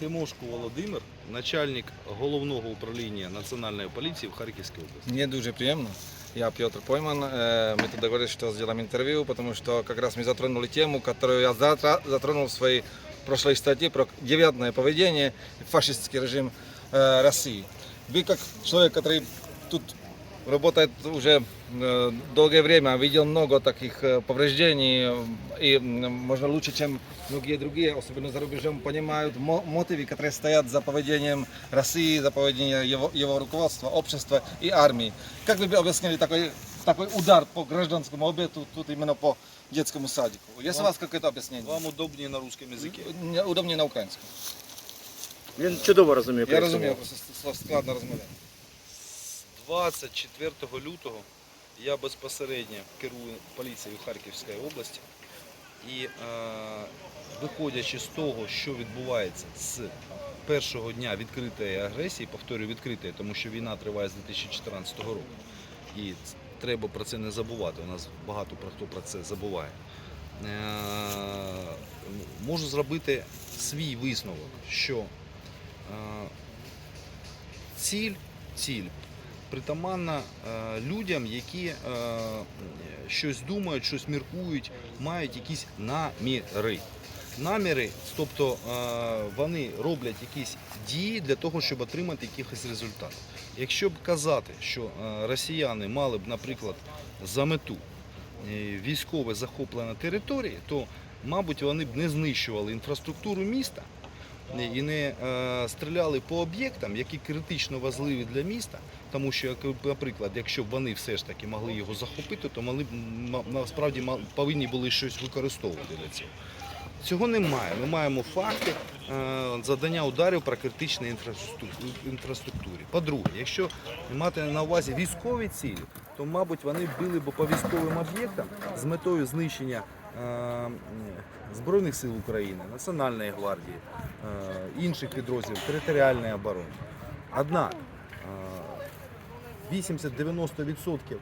Тимошко Володимир, начальник головного управління Національної поліції в Харківській області. Мне дуже приємно. Я Петр Пойман. Э, Мы тут договорились, что сделаем интервью, потому что как раз мы затронули тему, которую я затра- затронул в своей прошлой статье про девиантное поведение, фашистский режим э, России. Вы как человек, который тут работает уже э, долгое время, видел много таких э, повреждений, э, и м, можно лучше, чем многие другие, особенно за рубежом, понимают мо- мотивы, которые стоят за поведением России, за поведением его, его руководства, общества и армии. Как вы бы объяснили такой, такой удар по гражданскому объекту, тут именно по детскому садику? Есть у вас какое-то объяснение? Вам удобніше на русском язикі. Мне Удобнее на українському. Він чудово розуміє. Я українську розумію, мову. просто складно розмовляти. З 24 лютого я безпосередньо керую поліцією Харківської області. І е, виходячи з того, що відбувається з першого дня відкритої агресії, повторюю відкритої, тому що війна триває з 2014 року. І треба про це не забувати. У нас багато про хто про це забуває. Е, можу зробити свій висновок, що е, ціль, ціль притаманна е, людям, які е, щось думають, щось міркують, мають якісь наміри. Наміри, тобто е, вони роблять якісь дії для того, щоб отримати якийсь результат. Якщо б казати, що росіяни мали б, наприклад, за мету військове захоплення території, то, мабуть, вони б не знищували інфраструктуру міста і не е, стріляли по об'єктам, які критично важливі для міста. Тому що, наприклад, якщо б вони все ж таки могли його захопити, то могли б насправді повинні були щось використовувати для цього. Цього немає. Ми маємо факти е, завдання ударів про критичні інфраструкту- інфраструктурі. По-друге, якщо мати на увазі військові цілі, то, мабуть, вони били б по військовим об'єктам з метою знищення Збройних сил України, Національної гвардії, е, інших підрозділів територіальної оборони. Однак е, 80-90% е,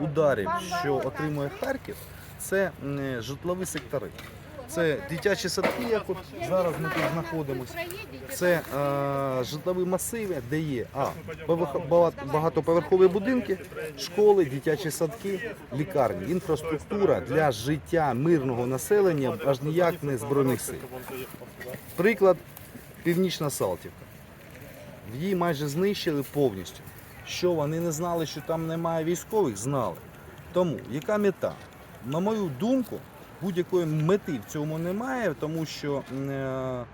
ударів, що отримує Харків, це житлові сектори. Це дитячі садки, як от зараз ми тут знаходимося. Це е, житлові масиви, де є а, багатоповерхові будинки, школи, дитячі садки, лікарні, інфраструктура для життя мирного населення, аж ніяк не збройних сил. Приклад Північна Салтівка. Її майже знищили повністю. Що вони не знали, що там немає військових, знали. Тому яка мета? На мою думку, будь-якої мети в цьому немає, тому що е, е,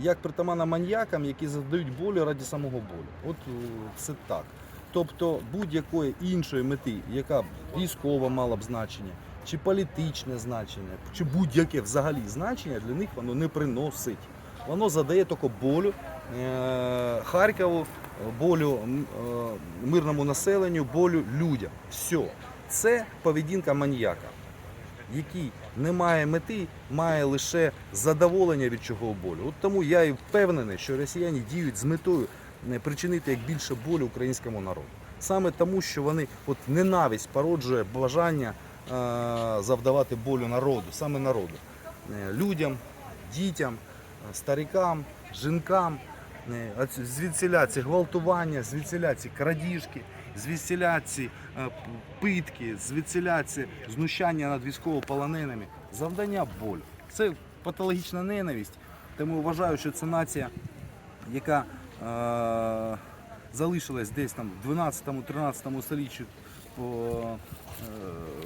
як притаманна маньякам, які завдають болю раді самого болю. От е, це так. Тобто будь-якої іншої мети, яка б військова мала б значення, чи політичне значення, чи будь-яке взагалі значення для них воно не приносить. Воно задає тільки болю Харкову, болю мирному населенню, болю людям. Все. Це поведінка маніяка, який не має мети, має лише задоволення від чого болю. От тому я і впевнений, що росіяни діють з метою е, причинити як більше болю українському народу. Саме тому, що вони от ненависть породжує бажання е, завдавати болю народу, саме народу, Е, людям, дітям, е, старикам, жінкам. Звідсіля ці гвалтування, звідсіля ці крадіжки, звідсіля ці е, питки, звідсіля ці знущання над військовополоненими. Завдання болю. Це патологічна ненависть. Тому вважаю, що це нація, яка е, залишилась десь там в 12-13 столітті по е,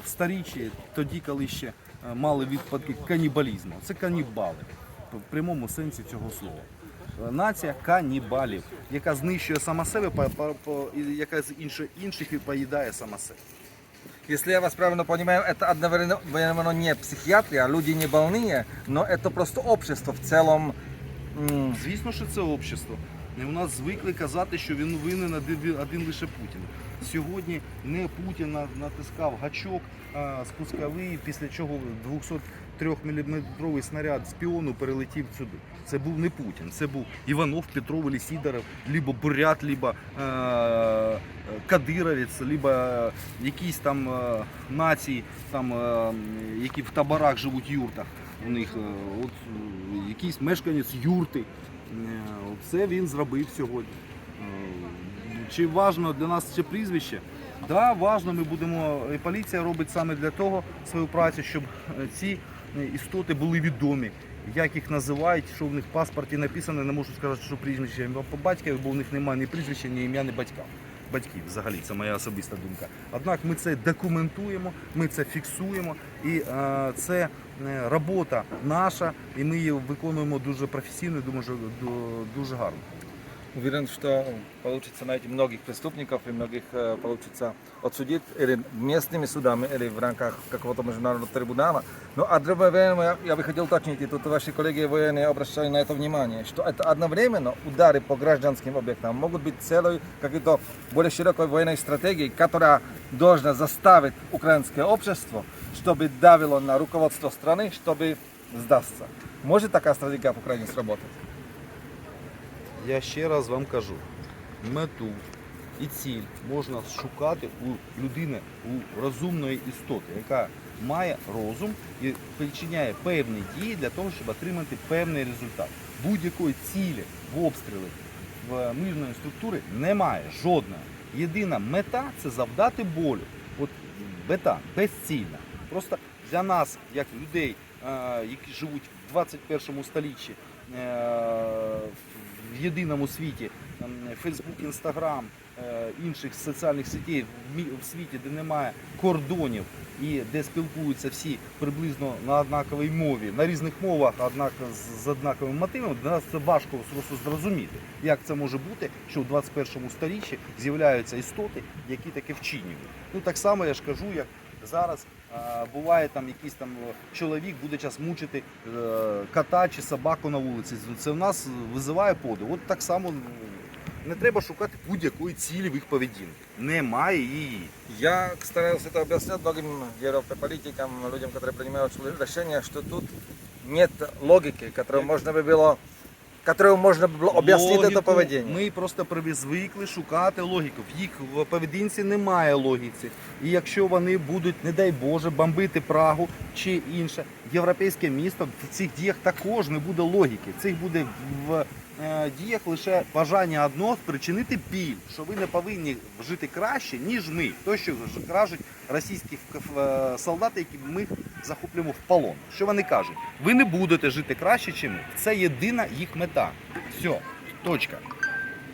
старіччі, тоді, коли ще е, мали відпадки канібалізму. Це канібали в прямому сенсі цього слова Е, Нація канібалів, яка знищує сама себе, по- по- по- і яка з інших інших і поїдає сама себе. Если я вас правильно понимаю, это одновременно не психиатрия, люди не больные, но это просто общество в целом. м, Звісно, що це общество. У нас звикли казати, що він винен один, лише Путін. Сьогодні не Путін натискав гачок спусковий, після чого 203 мм снаряд з піону перелетів сюди. Це був не Путін, це був Іванов, Петров, або Сідоров, либо Бурят, либо е, Кадировець, либо якісь там е, нації, там, е, які в таборах живуть в юртах. у них е, от, е, якийсь мешканець юрти. Е, Це він зробив сьогодні. Е, Чи важливо для нас це прізвище? Так, да, важно, ми будемо. І поліція робить саме для того свою працю, щоб е, ці істоти були відомі. Як їх називають, що в них в паспорті написано, не можу сказати, що прізвище по батькові, бо в них немає ні прізвища, ні ім'я, ні батька. Батьків взагалі, це моя особиста думка. Однак ми це документуємо, ми це фіксуємо, і е, це е, робота наша, і ми її виконуємо дуже професійно, і думаю, дуже гарно. Уверен, что получится найти многих преступников и многих получится отсудить или местными судами, или в рамках какого-то международного трибунала. Время я, я бы хотел уточнить, и тут ваши коллеги военные обращали на это внимание, что это одновременно удары по гражданским объектам могут быть целой какой-то более широкой военной стратегией, которая должна заставить украинское общество, чтобы давило на руководство страны, чтобы сдастся. Может такая стратегия в Украине сработать? Я ще раз вам кажу, мету і ціль можна шукати у людини, у розумної істоти, яка має розум і причиняє певні дії для того, щоб отримати певний результат. Будь-якої цілі в обстріли в мирної структури немає жодної. Єдина мета це завдати болю. От мета безцільна. Просто для нас, як людей, е, які живуть в 21 столітті, е, в єдиному світі, Фейсбук, Інстаграм, е, інших соціальних сетей в світі, де немає кордонів і де спілкуються всі приблизно на однаковій мові, на різних мовах, однак з однаковим мотивом, для нас це важко просто зрозуміти, як це може бути, що в 21 сторіччі з'являються істоти, які таке вчинюють. Ну так само я ж кажу, як зараз е, буває там якийсь там е, чоловік буде час мучити е, кота чи собаку на вулиці. Це в нас визиває подив. От так само м, не треба шукати будь-якої цілі в їх поведінки. Немає її. Я старался это объяснять многим в Европе политикам, людям, которые принимают решения, что тут нет логики, которую можно бы было, которую можно бы было объяснить это Логіку поведение. Ми просто приві- звикли шукати логіку. В їх в поведінці немає логіки. І якщо вони будуть, не дай Боже, бомбити Прагу чи інше європейське місто, в цих діях також не буде логіки. В цих буде в е, діях лише бажання одного спричинити біль, що ви не повинні жити краще, ніж ми. То, що ж кажуть російські е, солдати, які ми захоплюємо в полон. Що вони кажуть? Ви не будете жити краще, чим ми. Це єдина їх мета. Все, точка.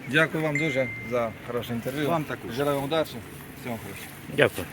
Дякую вам дуже за хороше інтерв'ю. Вам також. Желаю вам удачі. Всього хорошого. Дякую.